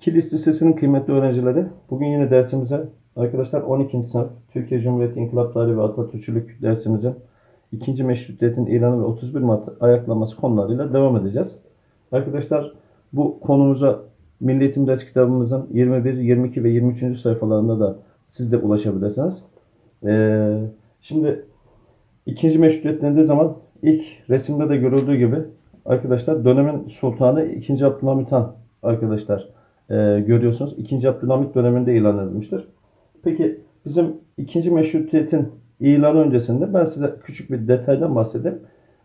Kilis Lisesi'nin kıymetli öğrencileri, bugün yine dersimize arkadaşlar 12. sınıf Türkiye Cumhuriyeti İnkılap Tarihi ve Atatürkçülük dersimizin ikinci meşrutiyetin ilanı ve 31 Mart ayaklanması konularıyla devam edeceğiz. Arkadaşlar bu konumuza Milli Eğitim Ders kitabımızın 21, 22 ve 23. sayfalarında da siz de ulaşabilirsiniz. Ee, şimdi ikinci meşrutiyet dendiği zaman ilk resimde de görüldüğü gibi arkadaşlar dönemin sultanı 2. Abdülhamit Han arkadaşlar e, görüyorsunuz. 2. Abdülhamit döneminde ilan edilmiştir. Peki bizim ikinci meşrutiyetin ilanı öncesinde ben size küçük bir detaydan bahsedeyim.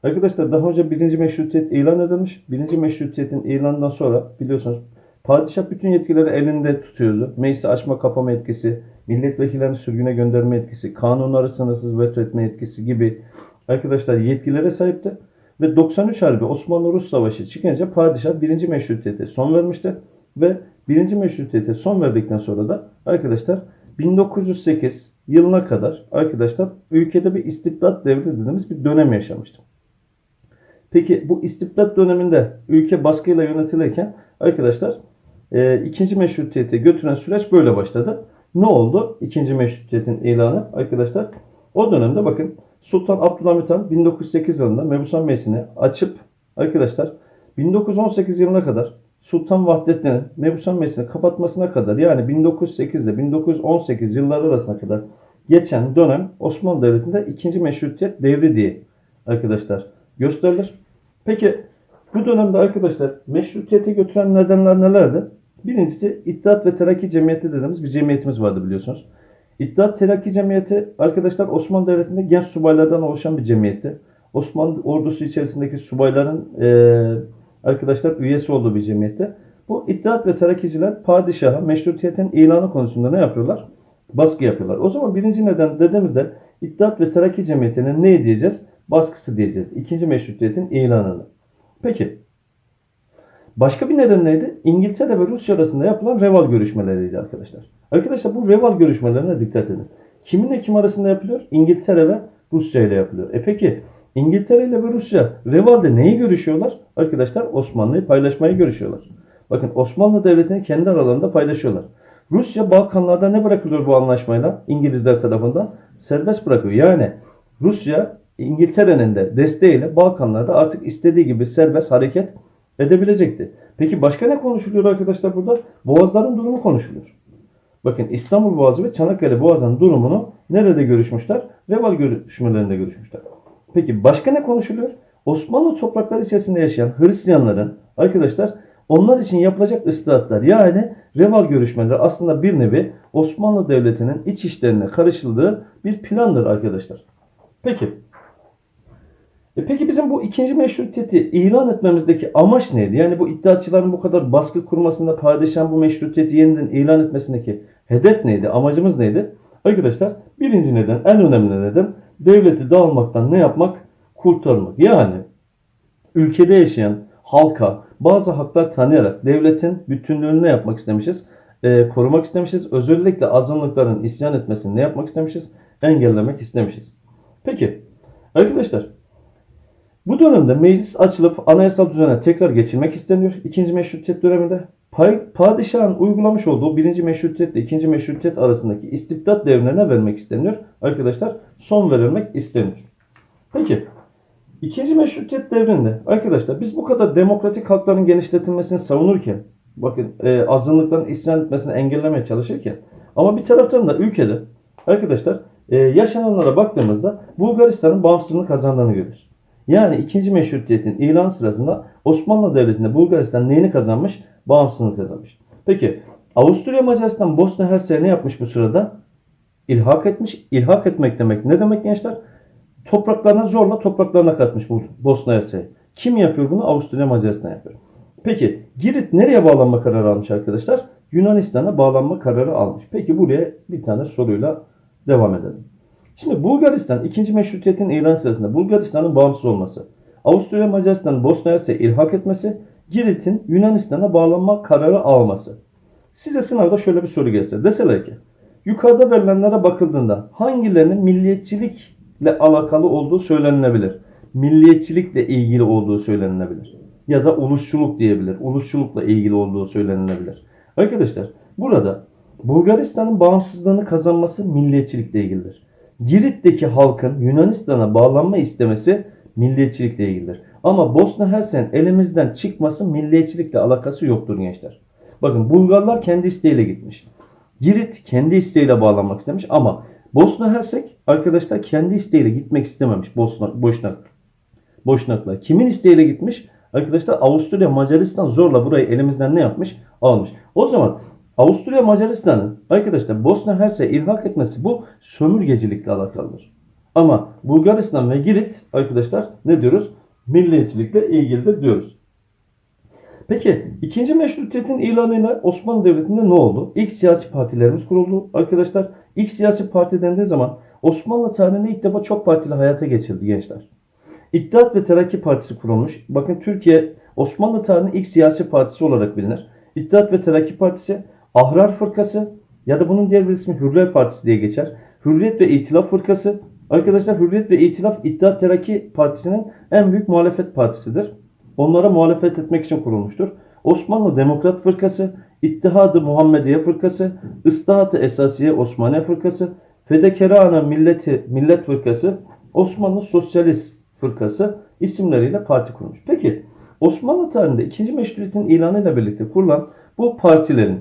Arkadaşlar daha önce birinci meşrutiyet ilan edilmiş. Birinci meşrutiyetin ilanından sonra biliyorsunuz padişah bütün yetkileri elinde tutuyordu. Meclisi açma kapama yetkisi, milletvekillerini sürgüne gönderme yetkisi, kanunları sınırsız veto etme yetkisi gibi arkadaşlar yetkilere sahipti. Ve 93 Harbi Osmanlı-Rus Savaşı çıkınca padişah birinci meşrutiyete son vermişti. Ve birinci meşrutiyete son verdikten sonra da arkadaşlar 1908 yılına kadar arkadaşlar ülkede bir istibdat devri dediğimiz bir dönem yaşamıştı. Peki bu istibdat döneminde ülke baskıyla yönetilirken arkadaşlar e, ikinci meşrutiyete götüren süreç böyle başladı. Ne oldu? İkinci meşrutiyetin ilanı arkadaşlar. O dönemde bakın Sultan Abdülhamit Han 1908 yılında Mebusan Meclisi'ni açıp arkadaşlar 1918 yılına kadar Sultan Vahdettin'in Mebusan Meclisi'ni kapatmasına kadar yani 1908 ile 1918 yılları arasına kadar geçen dönem Osmanlı Devleti'nde ikinci meşrutiyet devri diye arkadaşlar gösterilir. Peki bu dönemde arkadaşlar meşrutiyete götüren nedenler nelerdi? Birincisi İttihat ve Terakki Cemiyeti dediğimiz bir cemiyetimiz vardı biliyorsunuz. İttihat Terakki Cemiyeti arkadaşlar Osmanlı Devleti'nde genç subaylardan oluşan bir cemiyetti. Osmanlı ordusu içerisindeki subayların eee, arkadaşlar üyesi olduğu bir cemiyette. Bu İttihat ve Terakkiciler padişaha meşrutiyetin ilanı konusunda ne yapıyorlar? Baskı yapıyorlar. O zaman birinci neden dediğimizde İttihat ve Terakki Cemiyeti'ne ne diyeceğiz? Baskısı diyeceğiz. İkinci meşrutiyetin ilanını. Peki Başka bir neden neydi? İngiltere ve Rusya arasında yapılan Reval görüşmeleriydi arkadaşlar. Arkadaşlar bu Reval görüşmelerine dikkat edin. Kiminle kim arasında yapılıyor? İngiltere ve Rusya ile yapılıyor. E peki İngiltere ile Rusya Reval'de neyi görüşüyorlar? Arkadaşlar Osmanlı'yı paylaşmayı görüşüyorlar. Bakın Osmanlı Devleti'ni kendi aralarında paylaşıyorlar. Rusya Balkanlarda ne bırakılıyor bu anlaşmayla? İngilizler tarafından serbest bırakıyor. Yani Rusya İngiltere'nin de desteğiyle Balkanlarda artık istediği gibi serbest hareket edebilecekti. Peki başka ne konuşuluyor arkadaşlar burada? Boğazların durumu konuşuluyor. Bakın İstanbul Boğazı ve Çanakkale Boğazı'nın durumunu nerede görüşmüşler? Reval görüşmelerinde görüşmüşler. Peki başka ne konuşuluyor? Osmanlı toprakları içerisinde yaşayan Hristiyanların arkadaşlar onlar için yapılacak ıslahatlar yani Reval görüşmeleri aslında bir nevi Osmanlı Devleti'nin iç işlerine karışıldığı bir plandır arkadaşlar. Peki e peki bizim bu ikinci meşrutiyeti ilan etmemizdeki amaç neydi? Yani bu iddiatçıların bu kadar baskı kurmasında padişahın bu meşrutiyeti yeniden ilan etmesindeki hedef neydi? Amacımız neydi? Arkadaşlar birinci neden, en önemli neden devleti dağılmaktan ne yapmak? Kurtarmak. Yani ülkede yaşayan halka bazı haklar tanıyarak devletin bütünlüğünü ne yapmak istemişiz? Ee, korumak istemişiz. Özellikle azınlıkların isyan etmesini ne yapmak istemişiz? Engellemek istemişiz. Peki arkadaşlar bu dönemde meclis açılıp anayasal düzene tekrar geçilmek isteniyor. İkinci meşrutiyet döneminde padişahın uygulamış olduğu birinci meşrutiyet ile ikinci meşrutiyet arasındaki istibdat devrine ne vermek isteniyor? Arkadaşlar son verilmek isteniyor. Peki ikinci meşrutiyet devrinde arkadaşlar biz bu kadar demokratik hakların genişletilmesini savunurken bakın e, azınlıkların isyan etmesini engellemeye çalışırken ama bir taraftan da ülkede arkadaşlar e, yaşananlara baktığımızda Bulgaristan'ın bağımsızlığını kazandığını görüyoruz. Yani ikinci meşrutiyetin ilan sırasında Osmanlı Devleti'nde Bulgaristan neyini kazanmış? Bağımsızlığını kazanmış. Peki Avusturya Macaristan Bosna Hersek'e ne yapmış bu sırada? İlhak etmiş. İlhak etmek demek ne demek gençler? Topraklarına zorla topraklarına katmış Bosna Hersek'i. Kim yapıyor bunu? Avusturya Macaristan yapıyor. Peki Girit nereye bağlanma kararı almış arkadaşlar? Yunanistan'a bağlanma kararı almış. Peki buraya bir tane soruyla devam edelim. Şimdi Bulgaristan ikinci meşrutiyetin ilan sırasında Bulgaristan'ın bağımsız olması, Avusturya Macaristan'ın Bosna Hersek'e ilhak etmesi, Girit'in Yunanistan'a bağlanma kararı alması. Size sınavda şöyle bir soru gelse. Deseler ki yukarıda verilenlere bakıldığında hangilerinin milliyetçilikle alakalı olduğu söylenilebilir? Milliyetçilikle ilgili olduğu söylenilebilir. Ya da ulusçuluk diyebilir. Ulusçulukla ilgili olduğu söylenilebilir. Arkadaşlar burada Bulgaristan'ın bağımsızlığını kazanması milliyetçilikle ilgilidir. Girit'teki halkın Yunanistan'a bağlanma istemesi milliyetçilikle ilgilidir. Ama Bosna Hersek'in elimizden çıkması milliyetçilikle alakası yoktur gençler. Bakın Bulgarlar kendi isteğiyle gitmiş. Girit kendi isteğiyle bağlanmak istemiş ama Bosna Hersek arkadaşlar kendi isteğiyle gitmek istememiş Bosna, Boşnak. Boşnaklar. Kimin isteğiyle gitmiş? Arkadaşlar Avusturya Macaristan zorla burayı elimizden ne yapmış? Almış. O zaman Avusturya Macaristan'ın arkadaşlar Bosna Hersek'e ilhak etmesi bu sömürgecilikle alakalıdır. Ama Bulgaristan ve Girit arkadaşlar ne diyoruz? Milliyetçilikle ilgilidir diyoruz. Peki ikinci meşrutiyetin ilanıyla Osmanlı Devleti'nde ne oldu? İlk siyasi partilerimiz kuruldu. Arkadaşlar ilk siyasi parti dendiği zaman Osmanlı tarihinde ilk defa çok partili hayata geçirildi gençler. İttihat ve Terakki Partisi kurulmuş. Bakın Türkiye Osmanlı tarihinin ilk siyasi partisi olarak bilinir. İttihat ve Terakki Partisi, Ahrar Fırkası ya da bunun diğer bir ismi Hürriyet Partisi diye geçer. Hürriyet ve İtilaf Fırkası. Arkadaşlar Hürriyet ve İtilaf İttihat Terakki Partisi'nin en büyük muhalefet partisidir. Onlara muhalefet etmek için kurulmuştur. Osmanlı Demokrat Fırkası, İttihadı Muhammediye Fırkası, Islahat-ı Esasiye Osmaniye Fırkası, Fedekerane Milleti Millet Fırkası, Osmanlı Sosyalist Fırkası isimleriyle parti kurmuş. Peki Osmanlı tarihinde ikinci meşrutiyetin ilanıyla birlikte kurulan bu partilerin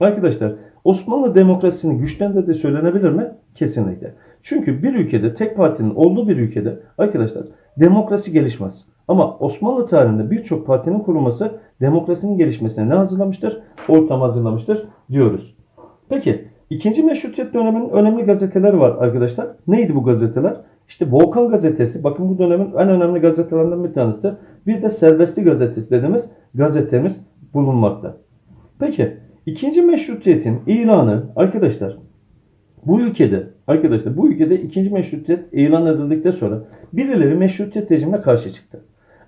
arkadaşlar Osmanlı demokrasisini güçlendirdiği söylenebilir mi? Kesinlikle. Çünkü bir ülkede tek partinin olduğu bir ülkede arkadaşlar demokrasi gelişmez. Ama Osmanlı tarihinde birçok partinin kurulması demokrasinin gelişmesine ne hazırlamıştır? Ortam hazırlamıştır diyoruz. Peki ikinci meşrutiyet döneminin önemli gazeteleri var arkadaşlar. Neydi bu gazeteler? İşte Volkan gazetesi. Bakın bu dönemin en önemli gazetelerinden bir tanesidir. Bir de Serbestli gazetesi dediğimiz gazetemiz bulunmakta. Peki ikinci meşrutiyetin ilanı arkadaşlar bu ülkede arkadaşlar bu ülkede ikinci meşrutiyet ilan edildikten sonra birileri meşrutiyet rejimine karşı çıktı.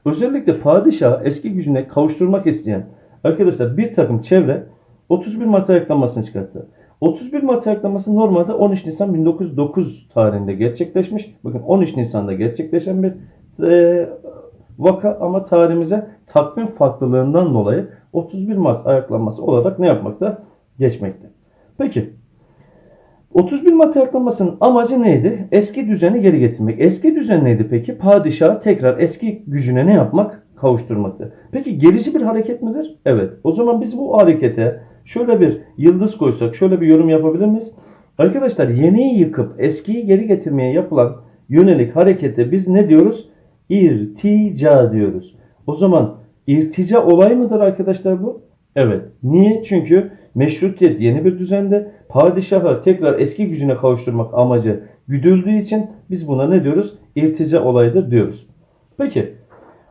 Özellikle padişahı eski gücüne kavuşturmak isteyen arkadaşlar bir takım çevre 31 Mart ayaklanmasını çıkarttı. 31 Mart ayaklanması normalde 13 Nisan 1909 tarihinde gerçekleşmiş. Bakın 13 Nisan'da gerçekleşen bir e, vaka ama tarihimize takvim farklılığından dolayı 31 Mart ayaklanması olarak ne yapmakta? Geçmekte. Peki 31 Mart ayaklanmasının amacı neydi? Eski düzeni geri getirmek. Eski düzen neydi peki? Padişahı tekrar eski gücüne ne yapmak? Kavuşturmaktı. Peki gerici bir hareket midir? Evet. O zaman biz bu harekete şöyle bir yıldız koysak, şöyle bir yorum yapabilir miyiz? Arkadaşlar yeniyi yıkıp eskiyi geri getirmeye yapılan yönelik harekete biz ne diyoruz? İrtica diyoruz. O zaman irtica olay mıdır arkadaşlar bu? Evet. Niye? Çünkü meşrutiyet yeni bir düzende padişahı tekrar eski gücüne kavuşturmak amacı güdüldüğü için biz buna ne diyoruz? İrtica olayıdır diyoruz. Peki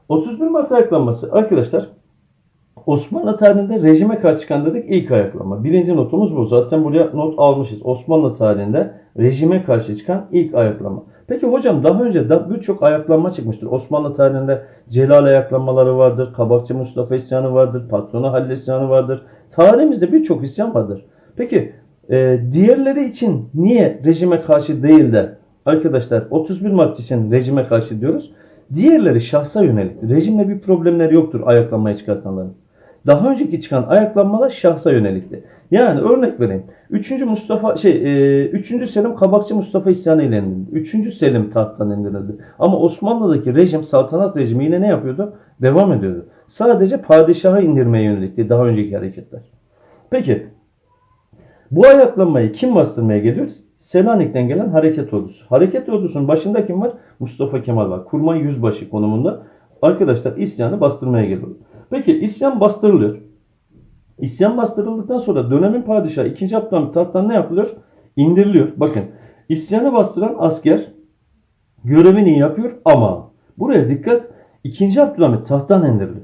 31 Mart ayaklanması arkadaşlar Osmanlı tarihinde rejime karşı çıkan dedik ilk ayaklanma. Birinci notumuz bu. Zaten buraya not almışız. Osmanlı tarihinde rejime karşı çıkan ilk ayaklanma. Peki hocam daha önce da birçok ayaklanma çıkmıştır. Osmanlı tarihinde Celal ayaklanmaları vardır. Kabakçı Mustafa isyanı vardır. Patrona Halil isyanı vardır. Tarihimizde birçok isyan vardır. Peki e, diğerleri için niye rejime karşı değil de arkadaşlar 31 Mart için rejime karşı diyoruz? Diğerleri şahsa yönelik. Rejimle bir problemleri yoktur ayaklanmaya çıkartanların. Daha önceki çıkan ayaklanmalar şahsa yönelikti. Yani örnek vereyim. 3. Mustafa şey e, 3. Selim Kabakçı Mustafa isyanı ile indirildi. 3. Selim tahttan indirildi. Ama Osmanlı'daki rejim saltanat rejimi yine ne yapıyordu? Devam ediyordu. Sadece padişaha indirmeye yönelikti daha önceki hareketler. Peki bu ayaklanmayı kim bastırmaya geliyor? Selanik'ten gelen hareket ordusu. Hareket ordusunun başında kim var? Mustafa Kemal var. Kurmay yüzbaşı konumunda. Arkadaşlar isyanı bastırmaya geliyor. Peki isyan bastırılıyor. İsyan bastırıldıktan sonra dönemin padişahı 2. Abdülhamit tahttan ne yapılıyor? İndiriliyor. Bakın isyanı bastıran asker görevini yapıyor ama buraya dikkat 2. Abdülhamit tahttan indirilir.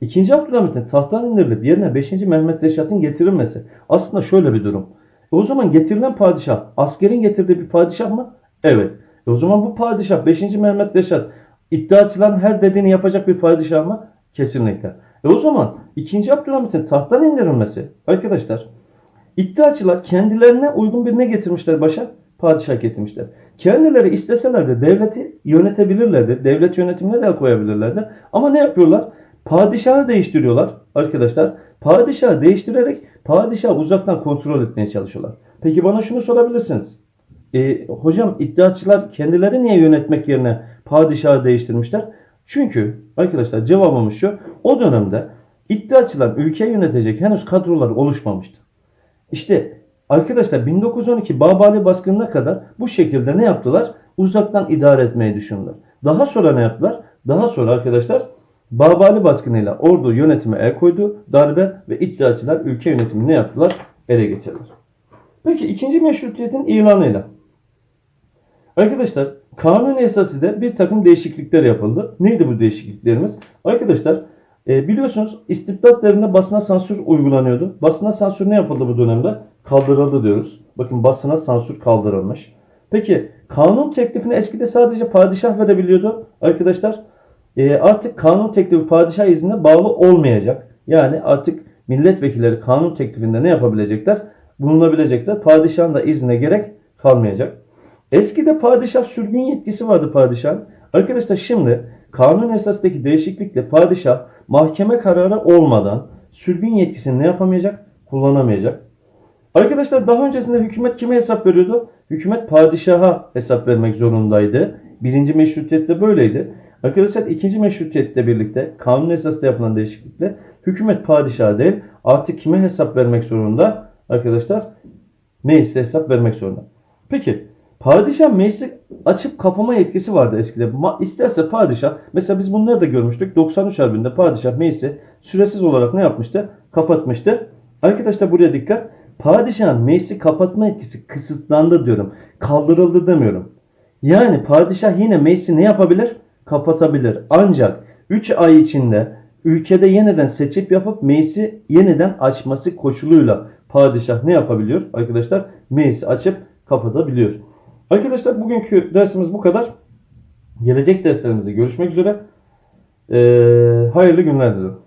2. Abdülhamit'in tahttan indirilip yerine 5. Mehmet Reşat'ın getirilmesi aslında şöyle bir durum. E o zaman getirilen padişah askerin getirdiği bir padişah mı? Evet. E o zaman bu padişah 5. Mehmet Reşat iddiaçıların her dediğini yapacak bir padişah mı? Kesinlikle. E o zaman 2. Abdülhamit'in tahttan indirilmesi arkadaşlar iddiaçılar kendilerine uygun birine getirmişler başa padişah getirmişler. Kendileri isteseler de devleti yönetebilirlerdi. Devlet yönetimine de koyabilirlerdi. Ama ne yapıyorlar? Padişahı değiştiriyorlar arkadaşlar. Padişahı değiştirerek padişahı uzaktan kontrol etmeye çalışıyorlar. Peki bana şunu sorabilirsiniz. E, hocam iddiaçılar kendileri niye yönetmek yerine padişahı değiştirmişler? Çünkü arkadaşlar cevabımız şu. O dönemde iddiaçılar ülkeyi yönetecek henüz kadrolar oluşmamıştı. İşte arkadaşlar 1912 Babali baskınına kadar bu şekilde ne yaptılar? Uzaktan idare etmeyi düşündüler. Daha sonra ne yaptılar? Daha sonra arkadaşlar Babali baskınıyla ordu yönetime el koydu. Darbe ve iddiaçılar ülke yönetimini ne yaptılar? Ele geçirdiler. Peki ikinci meşrutiyetin ilanıyla. Arkadaşlar kanun esasında bir takım değişiklikler yapıldı. Neydi bu değişikliklerimiz? Arkadaşlar e, biliyorsunuz istibdat devrinde basına sansür uygulanıyordu. Basına sansür ne yapıldı bu dönemde? Kaldırıldı diyoruz. Bakın basına sansür kaldırılmış. Peki kanun teklifini eskide sadece padişah verebiliyordu. Arkadaşlar e, artık kanun teklifi padişah iznine bağlı olmayacak. Yani artık milletvekilleri kanun teklifinde ne yapabilecekler? Bulunabilecekler. Padişahın da iznine gerek kalmayacak. Eskide padişah sürgün yetkisi vardı padişahın. Arkadaşlar şimdi kanun esasındaki değişiklikle padişah mahkeme kararı olmadan sürgün yetkisini ne yapamayacak? Kullanamayacak. Arkadaşlar daha öncesinde hükümet kime hesap veriyordu? Hükümet padişaha hesap vermek zorundaydı. Birinci meşrutiyette böyleydi. Arkadaşlar ikinci meşrutiyetle birlikte kanun esasında yapılan değişiklikle hükümet padişaha değil artık kime hesap vermek zorunda? Arkadaşlar meclise hesap vermek zorunda. Peki padişah meclisi açıp kapama yetkisi vardı eskide. Ma- isterse padişah mesela biz bunları da görmüştük. 93 Harbi'nde padişah meclisi süresiz olarak ne yapmıştı? Kapatmıştı. Arkadaşlar buraya dikkat. Padişahın meclisi kapatma yetkisi kısıtlandı diyorum. Kaldırıldı demiyorum. Yani padişah yine meclisi ne yapabilir? Kapatabilir. Ancak 3 ay içinde ülkede yeniden seçip yapıp meclisi yeniden açması koşuluyla padişah ne yapabiliyor? Arkadaşlar meclisi açıp kapatabiliyor. Arkadaşlar bugünkü dersimiz bu kadar. Gelecek derslerimizde görüşmek üzere. Ee, hayırlı günler diliyorum.